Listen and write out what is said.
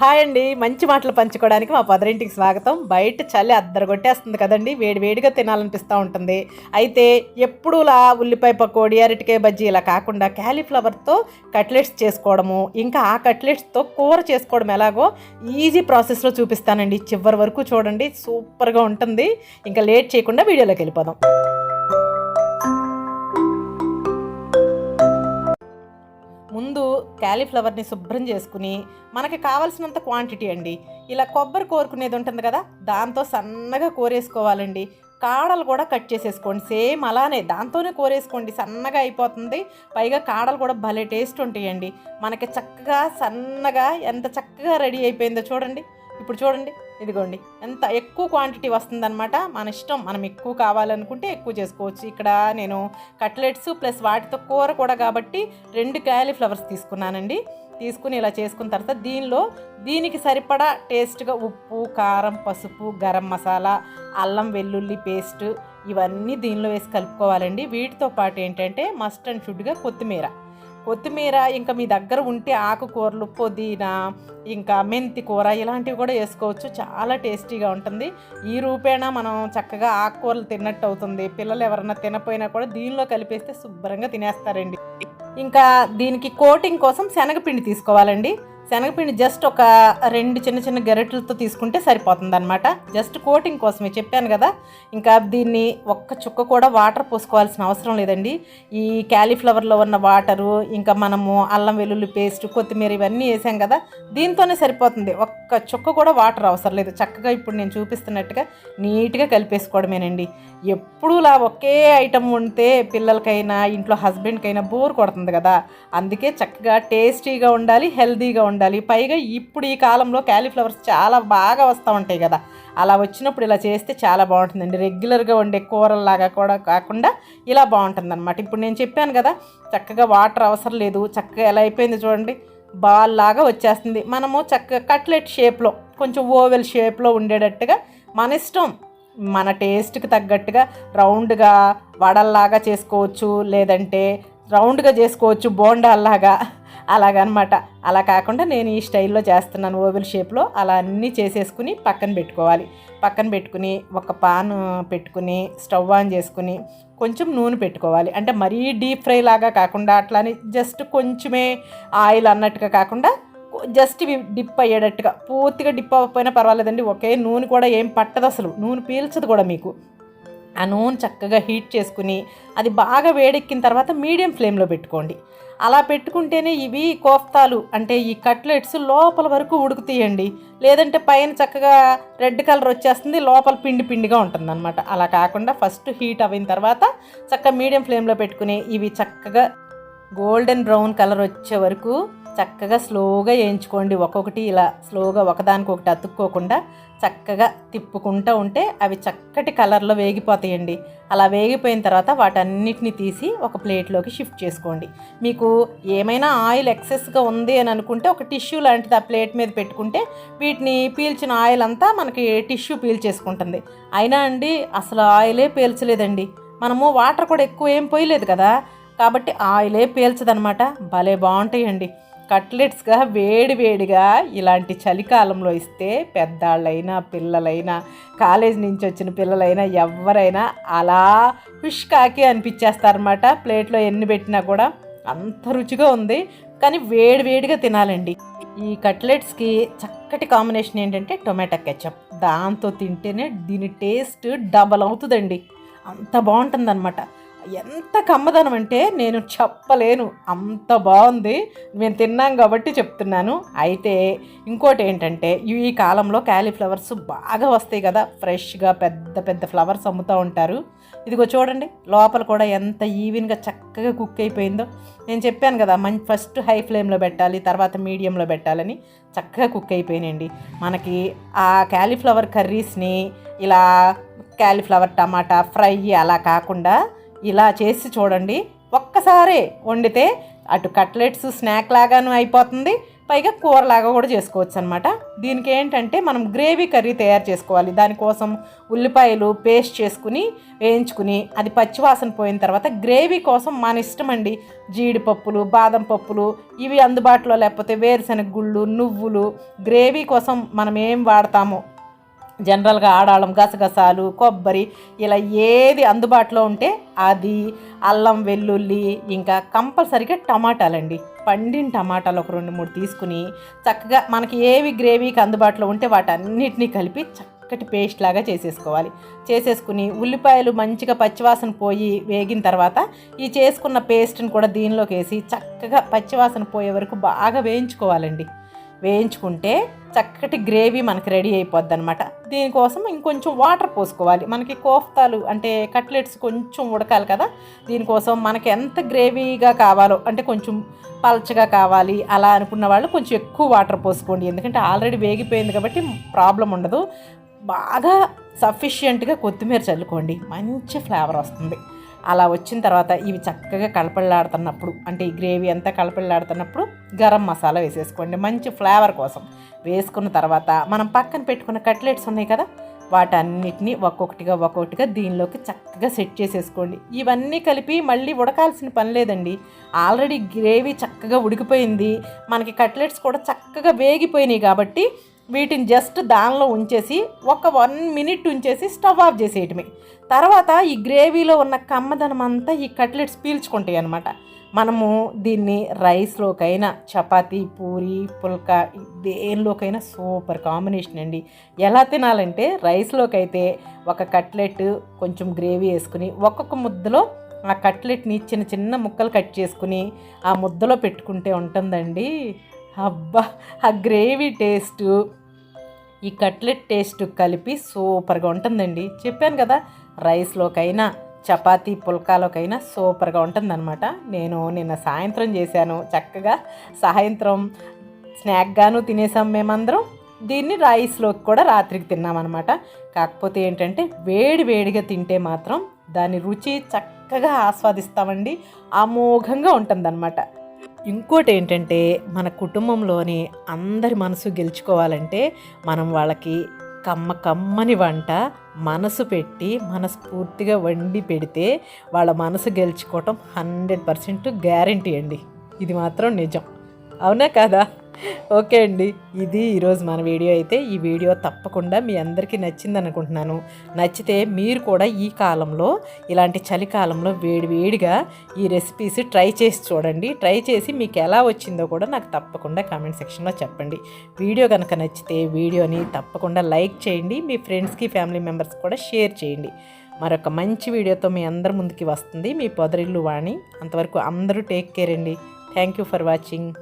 Hi అండి. మంచి మాటలు పంచుకోవడానికి మా పదరింటికి స్వాగతం. బయట చలి అద్దరు కొట్టేస్తుంది కదండి. వేడి వేడిగా తినాలనిపిస్తూ ఉంటుంది. అయితే ఎప్పుడూలా ఉల్లిపాయ పకోడీ అరటికాయ బజ్జీ ఇలా కాకుండా క్యాలీఫ్లవర్తో కట్లెట్స్ చేసుకోవడము ఇంకా ఆ కట్లెట్స్తో కూర చేసుకోవడం ఎలాగో ఈజీ ప్రాసెస్లో చూపిస్తానండి. చివరి వరకు చూడండి. సూపర్గా ఉంటుంది. ఇంకా లేట్ చేయకుండా వీడియోలోకి వెళ్ళిపోదాం. ముందు క్యాలీఫ్లవర్ని శుభ్రం చేసుకుని మనకి కావాల్సినంత క్వాంటిటీ అండి. ఇలా కొబ్బరి కోరుకునేది ఉంటుంది కదా దాంతో సన్నగా కోరేసుకోవాలండి. కాడలు కూడా కట్ చేసేసుకోండి. సేమ్ అలానే దాంతోనే కోరేసుకోండి. సన్నగా అయిపోతుంది. పైగా కాడలు కూడా భలే టేస్ట్ ఉంటాయండి. మనకి చక్కగా సన్నగా ఎంత చక్కగా రెడీ అయిపోయిందో చూడండి. ఇప్పుడు చూడండి ఇదిగోండి. ఎంత ఎక్కువ క్వాంటిటీ వస్తుందన్నమాట. మన ఇష్టం మనం ఎక్కువ కావాలనుకుంటే ఎక్కువ చేసుకోవచ్చు. ఇక్కడ నేను కట్లెట్స్ ప్లస్ వాటితో కూర కూడా కాబట్టి రెండు క్యాలీఫ్లవర్స్ తీసుకున్నానండి. తీసుకుని ఇలా చేసుకున్న తర్వాత దీనిలో దీనికి సరిపడా టేస్ట్గా ఉప్పు కారం పసుపు గరం మసాలా అల్లం వెల్లుల్లి పేస్ట్ ఇవన్నీ దీనిలో వేసి కలుపుకోవాలండి. వీటితో పాటు ఏంటంటే మస్ట్ అండ్ షుడ్గా కొత్తిమీర. కొత్తిమీర ఇంకా మీ దగ్గర ఉంటే ఆకుకూరలు పుదీనా ఇంకా మెంతి కూర ఇలాంటివి కూడా వేసుకోవచ్చు. చాలా టేస్టీగా ఉంటుంది. ఈ రూపేణా మనం చక్కగా ఆకుకూరలు తిన్నట్టు అవుతుంది. పిల్లలు ఎవరన్నా తినపోయినా కూడా దీనిలో కలిపేస్తే శుభ్రంగా తినేస్తారండి. ఇంకా దీనికి కోటింగ్ కోసం శనగపిండి తీసుకోవాలండి. శనగపిండి జస్ట్ ఒక రెండు చిన్న చిన్న గెరెట్లతో తీసుకుంటే సరిపోతుంది అనమాట జస్ట్ కోటింగ్ కోసమే చెప్పాను కదా. ఇంకా దీన్ని ఒక్క చుక్క కూడా వాటర్ పోసుకోవాల్సిన అవసరం లేదండి. ఈ క్యాలీఫ్లవర్లో ఉన్న వాటరు ఇంకా మనము అల్లం వెల్లుల్లి పేస్ట్ కొత్తిమీర ఇవన్నీ వేసాం కదా. దీంతోనే సరిపోతుంది. ఒక్క చుక్క కూడా వాటర్ అవసరం లేదు. చక్కగా ఇప్పుడు నేను చూపిస్తున్నట్టుగా నీట్గా కలిపేసుకోవడమేనండి. ఎప్పుడూలా ఒకే ఐటమ్ ఉంటే పిల్లలకైనా ఇంట్లో హస్బెండ్కైనా బోర్ కొడుతుంది కదా. అందుకే చక్కగా టేస్టీగా ఉండాలి హెల్తీగా ఉండాలి. ఉండాలి. పైగా ఇప్పుడు ఈ కాలంలో క్యాలీఫ్లవర్స్ చాలా బాగా వస్తూ ఉంటాయి కదా. అలా వచ్చినప్పుడు ఇలా చేస్తే చాలా బాగుంటుందండి. రెగ్యులర్గా వండే కూరల్లాగా కూడా కాకుండా ఇలా బాగుంటుంది అనమాట ఇప్పుడు నేను చెప్పాను కదా చక్కగా వాటర్ అవసరం లేదు. చక్కగా ఎలా అయిపోయింది చూడండి. బాల్ లాగా వచ్చేస్తుంది. మనము చక్కగా కట్లెట్ షేప్లో కొంచెం ఓవెల్ షేప్లో ఉండేటట్టుగా మన ఇష్టం. మన టేస్ట్కి తగ్గట్టుగా రౌండ్గా వడల్లాగా చేసుకోవచ్చు. లేదంటే రౌండ్గా చేసుకోవచ్చు బోండాల్లాగా. అలాగనమాట. అలా కాకుండా నేను ఈ స్టైల్లో చేస్తున్నాను ఓవెల్ షేప్లో. అలా అన్నీ చేసేసుకుని పక్కన పెట్టుకోవాలి. పక్కన పెట్టుకుని ఒక పాన్ పెట్టుకుని స్టవ్ ఆన్ చేసుకుని కొంచెం నూనె పెట్టుకోవాలి. అంటే మరీ డీప్ ఫ్రై లాగా కాకుండా అట్లానే జస్ట్ కొంచెమే ఆయిల్ అన్నట్టుగా కాకుండా జస్ట్ ఇవి డిప్ అయ్యేటట్టుగా పూర్తిగా డిప్ అవ్వకపోయినా పర్వాలేదండి. ఒకే నూనె కూడా ఏం పట్టదు అసలు నూనె పీల్చదు కూడా మీకు. ఆ నూనె చక్కగా హీట్ చేసుకుని అది బాగా వేడెక్కిన తర్వాత మీడియం ఫ్లేమ్లో పెట్టుకోండి. అలా పెట్టుకుంటేనే ఇవి కోఫ్తాలు అంటే ఈ కట్లెట్స్ లోపల వరకు ఉడుకుతీయండి. లేదంటే పైన చక్కగా రెడ్ కలర్ వచ్చేస్తుంది లోపల పిండి పిండిగా ఉంటుంది అనమాట అలా కాకుండా ఫస్ట్ హీట్ అయిన తర్వాత చక్కగా మీడియం ఫ్లేమ్లో పెట్టుకుని ఇవి చక్కగా గోల్డెన్ బ్రౌన్ కలర్ వచ్చే వరకు చక్కగా స్లోగా వేయించుకోండి. ఒక్కొక్కటి ఇలా స్లోగా ఒకదానికొకటి అతుక్కోకుండా చక్కగా తిప్పుకుంటూ ఉంటే అవి చక్కటి కలర్లో వేగిపోతాయండి. అలా వేగిపోయిన తర్వాత వాటన్నిటిని తీసి ఒక ప్లేట్లోకి షిఫ్ట్ చేసుకోండి. మీకు ఏమైనా ఆయిల్ ఎక్సెస్గా ఉంది అని అనుకుంటే ఒక టిష్యూ లాంటిది ఆ ప్లేట్ మీద పెట్టుకుంటే వీటిని పీల్చిన ఆయిల్ అంతా మనకి టిష్యూ పీల్చేసుకుంటుంది అయినా అండి అసలు ఆయిలే పీల్చలేదండి. మనము వాటర్ కూడా ఎక్కువ ఏం పోయలేదు కదా. కాబట్టి ఆయిలే పీల్చదనమాట. భలే బాగుంటాయండి. కట్లెట్స్గా వేడి వేడిగా ఇలాంటి చలికాలంలో ఇస్తే పెద్దాళ్ళైనా పిల్లలైనా కాలేజ్ నుంచి వచ్చిన పిల్లలైనా ఎవరైనా అలా ఫిష్ కాకి అనిపించేస్తారనమాట ప్లేట్లో ఎన్ని పెట్టినా కూడా అంత రుచిగా ఉంది. కానీ వేడి వేడిగా తినాలండి. ఈ కట్లెట్స్కి చక్కటి కాంబినేషన్ ఏంటంటే టొమాటో కెచప్. దాంతో తింటేనే దీని టేస్ట్ డబల్ అవుతుందండి. అంత బాగుంటుందన్నమాట. ఎంత కమ్మదనం అంటే నేను చెప్పలేను. అంత బాగుంది. మేము తిన్నాం కాబట్టి చెప్తున్నాను. అయితే ఇంకోటి ఏంటంటే ఈ కాలంలో క్యాలీఫ్లవర్స్ బాగా వస్తాయి కదా. ఫ్రెష్గా పెద్ద పెద్ద ఫ్లవర్స్ అమ్ముతూ ఉంటారు. ఇదిగో చూడండి లోపల కూడా ఎంత ఈవెన్గా చక్కగా కుక్ అయిపోయిందో. నేను చెప్పాను కదా మంచి ఫస్ట్ హై ఫ్లేమ్లో పెట్టాలి తర్వాత మీడియంలో పెట్టాలని చక్కగా కుక్ అయిపోయినాయండి. మనకి ఆ క్యాలీఫ్లవర్ కర్రీస్ని ఇలా క్యాలీఫ్లవర్ టమాటా ఫ్రై అలా కాకుండా ఇలా చేసి చూడండి. ఒక్కసారే వండితే అటు కట్లెట్స్ స్నాక్ లాగాను అయిపోతుంది. పైగా కూరలాగా కూడా చేసుకోవచ్చు అనమాట దీనికి ఏంటంటే మనం గ్రేవీ కర్రీ తయారు చేసుకోవాలి. దానికోసం ఉల్లిపాయలు పేస్ట్ చేసుకుని వేయించుకుని అది పచ్చివాసన పోయిన తర్వాత గ్రేవీ కోసం మన ఇష్టం అండి జీడిపప్పులు బాదం పప్పులు ఇవి అందుబాటులో లేకపోతే వేరుశనగ గుళ్ళు నువ్వులు గ్రేవీ కోసం మనం ఏం వాడతామో జనరల్గా ఆడాళం గసగసాలు కొబ్బరి ఇలా ఏది అందుబాటులో ఉంటే అది అల్లం వెల్లుల్లి ఇంకా కంపల్సరిగా టమాటాలండి. పండిన టమాటాలు ఒక రెండు మూడు తీసుకుని చక్కగా మనకి ఏవి గ్రేవీకి అందుబాటులో ఉంటే వాటన్నిటినీ కలిపి చక్కటి పేస్ట్ లాగా చేసేసుకోవాలి. చేసేసుకుని ఉల్లిపాయలు మంచిగా పచ్చివాసన పోయి వేగిన తర్వాత ఈ చేసుకున్న పేస్ట్ని కూడా దీనిలోకి వేసి చక్కగా పచ్చివాసన పోయే వరకు బాగా వేయించుకోవాలండి. వేయించుకుంటే చక్కటి గ్రేవీ మనకి రెడీ అయిపోద్ది అనమాట దీనికోసం ఇంకొంచెం వాటర్ పోసుకోవాలి. మనకి కోఫ్తాలు అంటే కట్లెట్స్ కొంచెం ఉడకాలి కదా. దీనికోసం మనకి ఎంత గ్రేవీగా కావాలో అంటే కొంచెం పల్చగా కావాలి అలా అనుకున్న వాళ్ళు కొంచెం ఎక్కువ వాటర్ పోసుకోండి. ఎందుకంటే ఆల్రెడీ వేగిపోయింది కాబట్టి ప్రాబ్లం ఉండదు. బాగా సఫిషియెంట్గా కొత్తిమీర చల్లుకోండి. మంచి ఫ్లేవర్ వస్తుంది. అలా వచ్చిన తర్వాత ఇవి చక్కగా కలపలాడుతున్నప్పుడు అంటే ఈ గ్రేవీ అంతా కలపలాడుతున్నప్పుడు గరం మసాలా వేసేసుకోండి. మంచి ఫ్లేవర్ కోసం. వేసుకున్న తర్వాత మనం పక్కన పెట్టుకున్న కట్లెట్స్ ఉన్నాయి కదా వాటన్నిటిని ఒక్కొక్కటిగా ఒక్కొక్కటిగా దీనిలోకి చక్కగా సెట్ చేసేసుకోండి. ఇవన్నీ కలిపి మళ్ళీ ఉడకాల్సిన పని లేదండి. ఆల్రెడీ గ్రేవీ చక్కగా ఉడికిపోయింది. మనకి కట్లెట్స్ కూడా చక్కగా వేగిపోయినాయి కాబట్టి వీటిని జస్ట్ దానిలో ఉంచేసి ఒక వన్ మినిట్ ఉంచేసి స్టవ్ ఆఫ్ చేసేయటమే. తర్వాత ఈ గ్రేవీలో ఉన్న కమ్మదనం అంతా ఈ కట్లెట్స్ పీల్చుకుంటాయి అనమాట మనము దీన్ని రైస్లోకైనా చపాతీ పూరి పుల్కా దేనిలోకైనా సూపర్ కాంబినేషన్ అండి. ఎలా తినాలంటే రైస్లోకైతే ఒక కట్లెట్ కొంచెం గ్రేవీ వేసుకుని ఒక్కొక్క ముద్దలో ఆ కట్లెట్ని చిన్న చిన్న ముక్కలు కట్ చేసుకుని ఆ ముద్దలో పెట్టుకుంటే ఉంటుందండి. అబ్బా ఆ గ్రేవీ టేస్ట్ ఈ కట్లెట్ టేస్ట్ కలిపి సూపర్గా ఉంటుందండి. చెప్పాను కదా రైస్లోకైనా చపాతీ పుల్కాలోకైనా సూపర్గా ఉంటుందన్నమాట. నేను నిన్న సాయంత్రం చేశాను. చక్కగా సాయంత్రం స్నాక్గాను తినేసాం మేమందరం. దీన్ని రైస్లోకి కూడా రాత్రికి తిన్నామన్నమాట. కాకపోతే ఏంటంటే వేడి వేడిగా తింటే మాత్రం దాని రుచి చక్కగా ఆస్వాదిస్తామండి. అమోఘంగా ఉంటుందన్నమాట. ఇంకోటి ఏంటంటే మన కుటుంబంలోని అందరి మనసు గెలుచుకోవాలంటే మనం వాళ్ళకి కమ్మ కమ్మని వంట మనసు పెట్టి మనస్ఫూర్తిగా వండి పెడితే వాళ్ళ మనసు గెలుచుకోవటం హండ్రెడ్ పర్సెంట్ గ్యారంటీ అండి. ఇది మాత్రం నిజం. అవునా కదా? ఓకే అండి. ఇది ఈరోజు మన వీడియో అయితే ఈ వీడియో తప్పకుండా మీ అందరికీ నచ్చింది అనుకుంటున్నాను నచ్చితే మీరు కూడా ఈ కాలంలో ఇలాంటి చలికాలంలో వేడి వేడిగా ఈ రెసిపీస్ ట్రై చేసి చూడండి. ట్రై చేసి మీకు ఎలా వచ్చిందో కూడా నాకు తప్పకుండా కామెంట్ సెక్షన్లో చెప్పండి. వీడియో కనుక నచ్చితే వీడియోని తప్పకుండా లైక్ చేయండి. మీ ఫ్రెండ్స్కి ఫ్యామిలీ మెంబర్స్ కూడా షేర్ చేయండి. మరొక మంచి వీడియోతో మీ అందరి ముందుకి వస్తుంది మీ పొదరిల్లు వాణి. అంతవరకు అందరూ టేక్ కేర్ అండి. Thank you for watching.